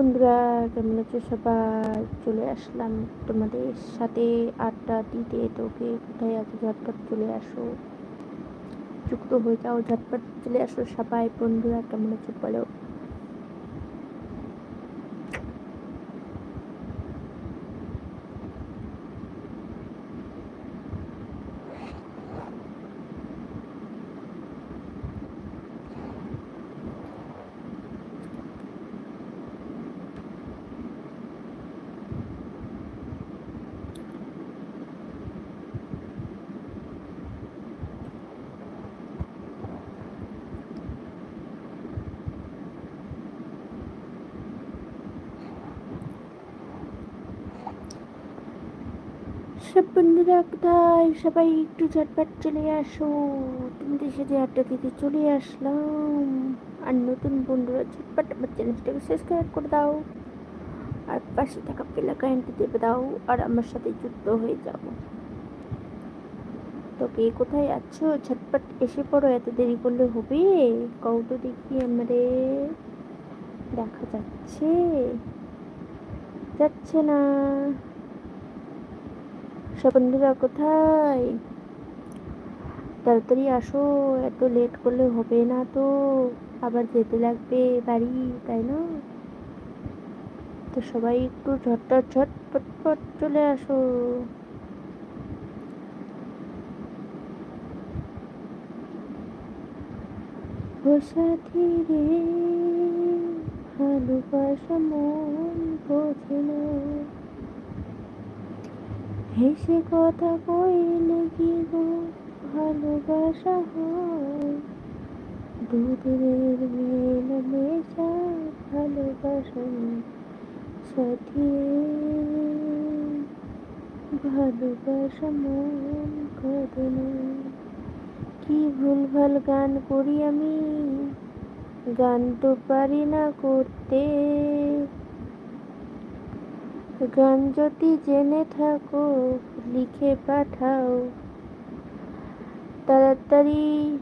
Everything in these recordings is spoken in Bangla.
বন্ধুরা, কেমন আছো সবাই? চলে আসলাম তোমাদের সাথে আড্ডা দিতে। তোকে কোথায় আছো? ঝটপট চলে আসো। যুক্ত হয়ে যাও, ঝটপট চলে আসো সবাই। বন্ধুরা, কেমন আছো বলো? সব বন্ধুরা কোথায় সবাই একটু ঝটপট চলে আসো। তোমাদের সাথে আড্ডা দিতে চলে আসলাম। আর নতুন বন্ধুরা, ঝটপট আমার চ্যানেলটাকে সাবস্ক্রাইব করে দাও। আর পাশে থাকা বেলাকাইনটি দেবে দাও, আর আমার সাথে যুক্ত হয়ে যাও। তো কে কোথায় আছো? ঝটপট এসে পড়ো, এত দেরি করলে হবে? কও তো দেখি আমারে দেখা যাচ্ছে। যাচ্ছে না। সব কোথায়? তাড়াতাড়ি আসো, এত লেট করলে হবে না তো। আবার যেতে লাগবে বাড়ি, তাই না? তো সবাই একটু ঝটপট ঝটপট চলে আসো। রে ভালোবাসা মন বোঝে না। হেসে কথা কইলে কি গো ভালোবাসা হয়? দুদিনের মেল মেশা ভালোবাসা সাথী ভালোবাসা মন কাঁদে না। কি ভুলভাল গান করি আমি? গান তো পারি না করতে। গান যদি জেনে থাকো, লিখে পাঠাও। তাড়াতাড়ি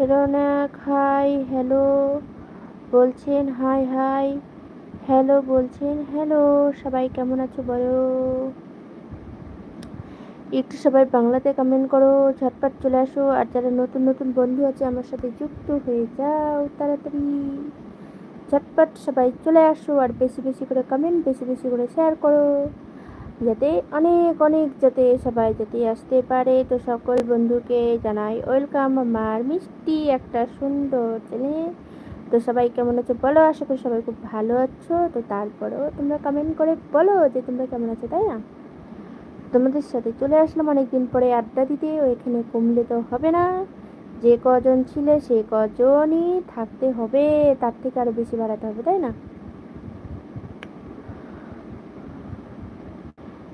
রোনাক হাই হ্যালো, বলছেন, হাই হাই। হ্যালো, বলছেন, হ্যালো, সবাই কেমন আছো বলো? একটু সবাই বাংলাতে কমেন্ট করো, ঝটপট চলে আসো। আর যারা নতুন নতুন বন্ধু আছে, আমার সাথে যুক্ত হয়ে যাও তাড়াতাড়ি। ঝটপট সবাই চলে আসো আর বেশি বেশি করে কমেন্ট বেশি বেশি করে শেয়ার করো। যাতে অনেক অনেক যাতে সবাই যাতে আসতে পারে। তো সকল বন্ধুকে জানাই ওয়েলকাম আমার মিষ্টি একটা সুন্দর ছেলে। তো সবাই কেমন আছো বলো? আশা করি সবাই খুব ভালো আছো। তো তারপরেও তোমরা কমেন্ট করে বলো যে তোমরা কেমন আছো, তাই না? তোমাদের সাথে চলে আসলাম অনেকদিন পরে আড্ডা দিতে। ওইখানে কমলে তো হবে না। যে কজন ছিলে সে কজনই থাকতে হবে তার থেকে আরো বেশি বাড়াতে হবে তাই না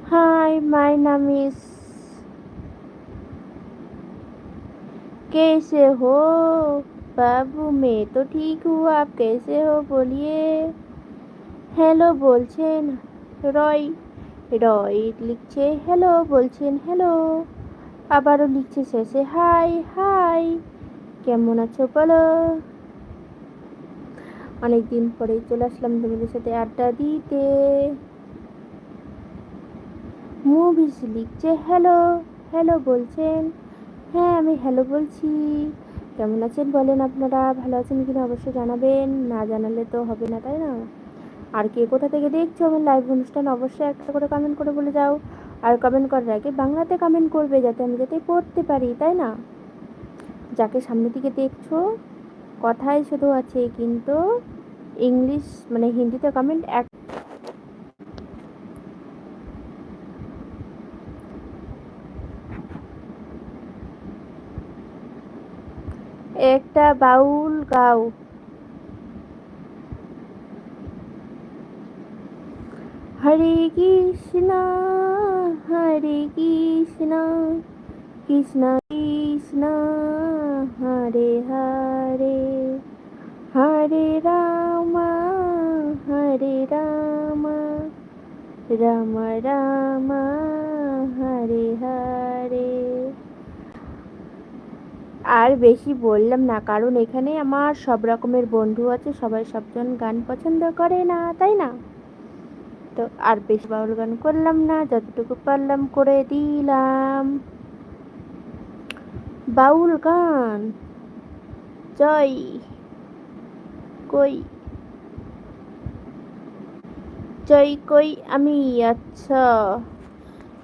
হাই মাই নাম ইজ कैसे हो बाबू मैं तो ठीक हूँ आप कैसे हो बोलिए হ্যালো বলছেন রয় রয় লিখছে হ্যালো বলছেন হ্যালো আবারও লিখছে শেষে, হাই হাই, কেমন আছো বলো? অনেকদিন পরে চলে আসলাম তোমাদের সাথে আড্ডা দিতে। মুভিস লিখছে, হ্যালো হ্যালো বলছেন। হ্যাঁ আমি হ্যালো বলছি। কেমন আছেন বলেন আপনারা? ভালো আছেন কিনা অবশ্যই জানাবেন। না জানালে তো হবে না, তাই না? আর কে কোথা থেকে দেখছ? আমার লাইভ অনুষ্ঠান অবশ্যই একটা করে কমেন্ট করে বলে যাও। আর কমেন্ট করার আগে বাংলাতে কমেন্ট করবে যাতে আমি যাতে পড়তে পারি, তাই না? যাকে সামনের দিকে দেখছ, কথাই শুধু আছে, কিন্তু ইংলিশ মানে হিন্দিতে কমেন্ট এক একটা বাউল গাও। হরে কৃষ্ণ। হরে কৃষ্ণ কৃষ্ণ কৃষ্ণ, হরে হরে। হরে রাম হরে রাম রাম রাম, হরে হরে। আর বেশি বললাম না, কারণ এখানে আমার সব রকমের বন্ধু আছে, সবাই সবজন গান পছন্দ করে না, তাই না? তো আর বেশি বাউল গান করলাম না, যতটুকু পারলাম করে দিলাম। বাউল গান? জয় কই? জয় কই আমি? আচ্ছা।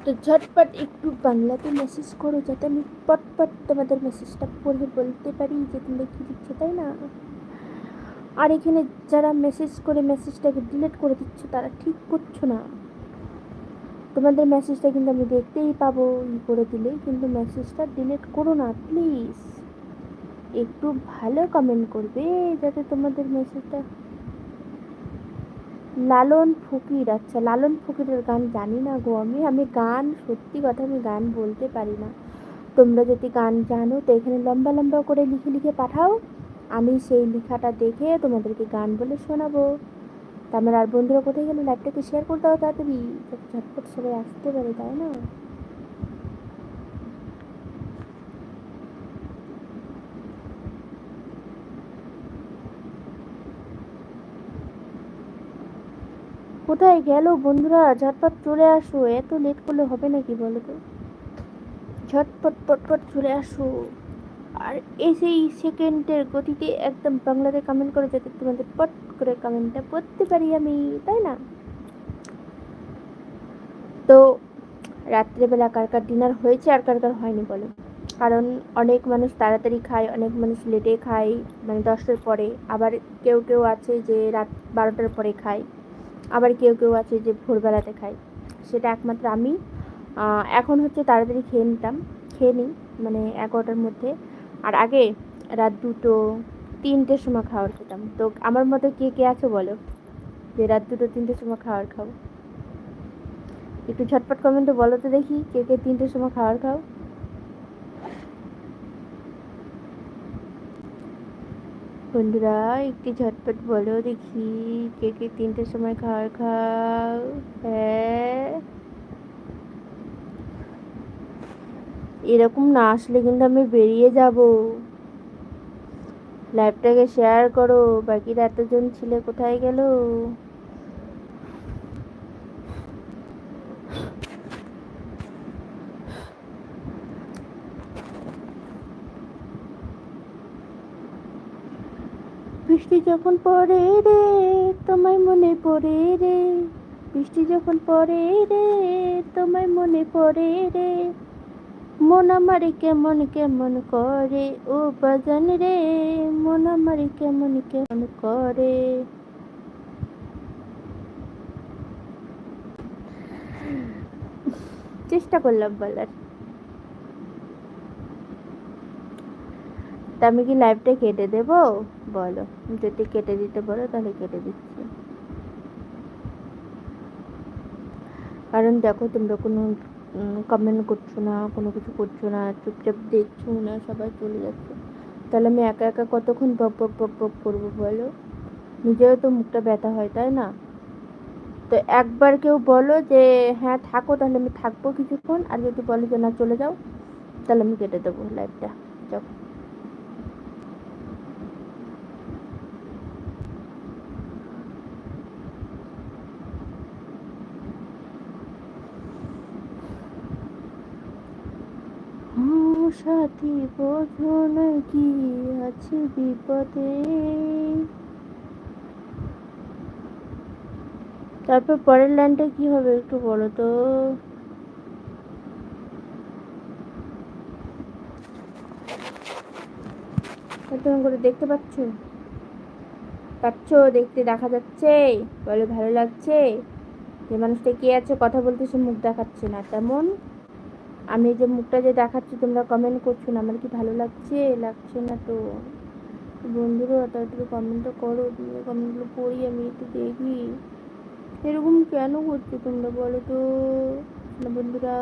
তো ঝটপট একটু বাংলাতে মেসেজ করো, যাতে আমি পটপট তোমাদের মেসেজটা পড়ে বলতে পারি, যে তোমরা কী দিচ্ছ তাই না? আর এখানে যারা মেসেজ করে মেসেজটাকে ডিলিট করে দিচ্ছ, তারা ঠিক করছ না। তোমাদের মেসেজটা কিন্তু আমি দেখতেই পাবো ই করে দিলে, কিন্তু মেসেজটা ডিলিট করো না প্লিজ একটু ভালো কমেন্ট করবে যাতে তোমাদের মেসেজটা লালন ফকির। আচ্ছা লালন ফকিরের গান জানি না গো আমি। আমি গান, সত্যি কথা আমি গান বলতে পারি না। তোমরা যদি গান জানো তো এখানে লম্বা লম্বা করে লিখে লিখে পাঠাও। আমি সেই লেখাটা দেখে তোমাদেরকে গান বলে শোনাবো। তা আমার আর বন্ধুরা কোথায় গেলে? লাইভটাকে শেয়ার করতে হবে তাড়াতাড়ি। ঝটপট সবাই আসতে পারে, তাই না? কোথায় গেল বন্ধুরা? ঝটপট চলে আসো। এত লেট করলে হবে নাকি বলো তো? ঝটপট পটপট চলে আসো। আর এসেই সেকেন্ডের গতিতে একদম বাংলাতে কমেন্ট করে যাতে তোমাদের পট করে কমেন্টটা পড়তে পারি আমি, তাই না? তো রাত্রেবেলা কার কার ডিনার হয়েছে আর কার কার হয়নি বলো? কারণ অনেক মানুষ তাড়াতাড়ি খায়, অনেক মানুষ লেটে খায় মানে দশটার পরে। আবার কেউ কেউ আছে যে রাত বারোটার পরে খায়, আবার কেউ কেউ আছে যে ভোরবেলাতে খায়। সেটা একমাত্র আমি। এখন হচ্ছে তাড়াতাড়ি খেয়ে নিতাম, খেয়ে নিই মানে এগারোটার মধ্যে। আর আগে রাত দুটো, তিনটের সময় খাবার খেতাম। তো আমার মতো কে কে আছে বলো? যে রাত দুটো, তিনটের সময় খাবার খাও। একটু ঝটপট কমেন্টে বলো তো দেখি, কে কে তিনটের সময় খাবার খাও। বন্ধুরা, একটু ঝটপট বলো দেখি, কে কে তিনটের সময় খাবার খাও। হ্যাঁ। এরকম না আসলে কিন্তু আমি বেরিয়ে যাব। লাইভটাকে শেয়ার করো, বাকিরা এতজন ছিলে কোথায় গেল? বৃষ্টি যখন পড়ে রে, তোমায় মনে পড়ে রে। বৃষ্টি যখন পড়ে রে, তোমায় মনে পড়ে রে। মন আমারি কেমন কেমন করে? ও বাজান রে, মন আমারি কেমন কেমন করে? চেষ্টা করলাম বলার। তা আমি কি লাইভটা কেটে দেব? বলো। যদি কেটে দিতে বলো তাহলে কেটে দিচ্ছি। কারণ দেখো তোমরা কোনো কমেন্ট করছ না, কোনো কিছু করছ না, চুপচাপ দেখছ না, সবাই চলে যাচ্ছে। তাহলে আমি একা একা কতক্ষণ বক বক বক বক করব বলো? নিজেও তো মুখটা ব্যথা হয়, তাই না? তো একবার কেউ বলো যে হ্যাঁ থাকো, তাহলে আমি থাকব কিছুক্ষণ। আর যদি বলো যে, না, চলে যাও, তাহলে আমি কেটে দেবো লাইফটা যখন সাথী বোঝো নাকি আছে বিপদে? তারপর পরের লাইনটা কি হবে একটু বলো তো? তুমি করে দেখতে পাচ্ছ? পাচ্ছ, দেখতে দেখা যাচ্ছে। বলে, ভালো লাগছে? যে মানুষটা কে আছে, কথা বলতে সে মুখ দেখাচ্ছে না, তেমন। আমি যে মুখটা যে দেখাচ্ছি, তোমরা কমেন্ট করছ না, আমার কি ভালো লাগছে? লাগছে না তো? বন্ধুরা তাড়াতাড়ি কমেন্টটা করো তুমি কমেন্টগুলো পড়ি, আমি একটু দেখি। এরকম কেন করছ তোমরা বলো তো? না বন্ধুরা,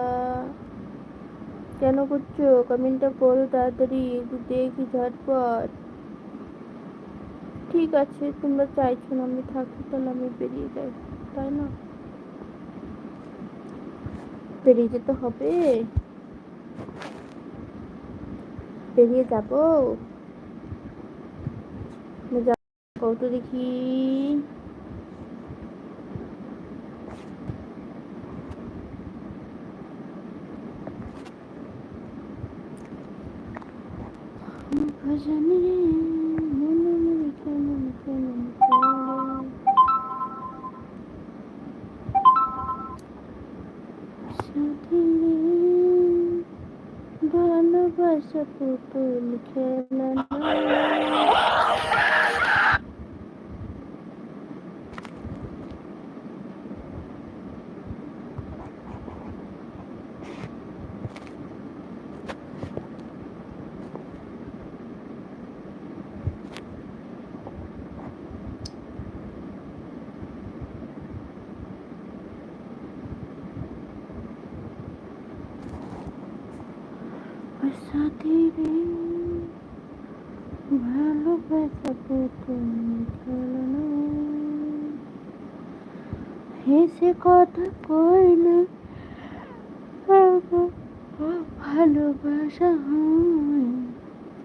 কেন করছ? কমেন্টটা করো তাড়াতাড়ি, একটু দেখি ঝটপট। ঠিক আছে, তোমরা চাইছো না আমি থাকি, তাহলে আমি বেরিয়ে যাই, তাই না? বেরিয়ে যেতে হবে। বেরিয়ে যাব। কত দেখি। ভজনে ভালোবাসা পুতুল খেলা সাথী রে ভালোবাসা পুতুল খেলা হেসে কথা কইলে ভালোবাসা হয়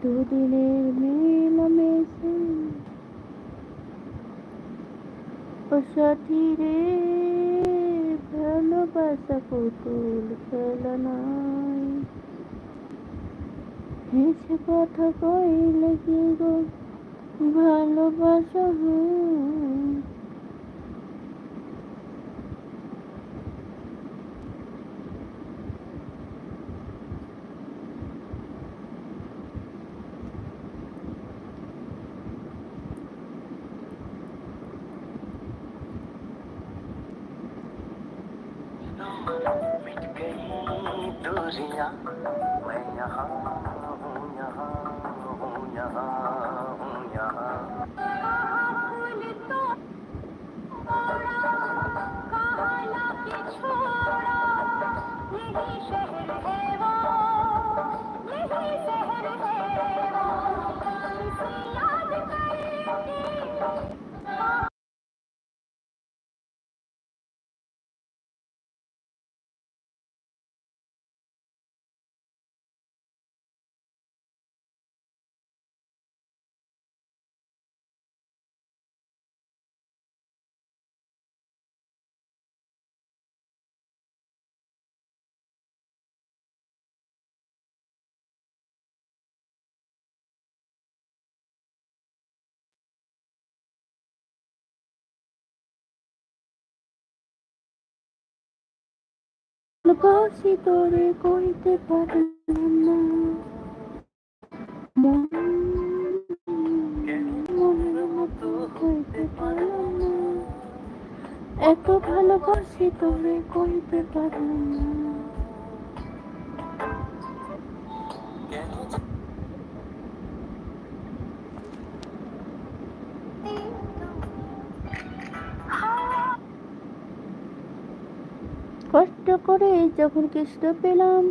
দুদিনের মেলামেশে। ও সাথী রে ভালোবাসা পুতুল খেলা নয় হেসে কথা কইলে কি গো ভালোবাসা হয় मिट गई दूरियां मैं यहाँ Oh ভালোবাসি তোরে কইতে পারলাম না। মন মনের মতো কইতে পারলাম না। এত ভালোবাসি তোরে কইতে পারলাম না। করে যখন কৃষ্ণ পেলাম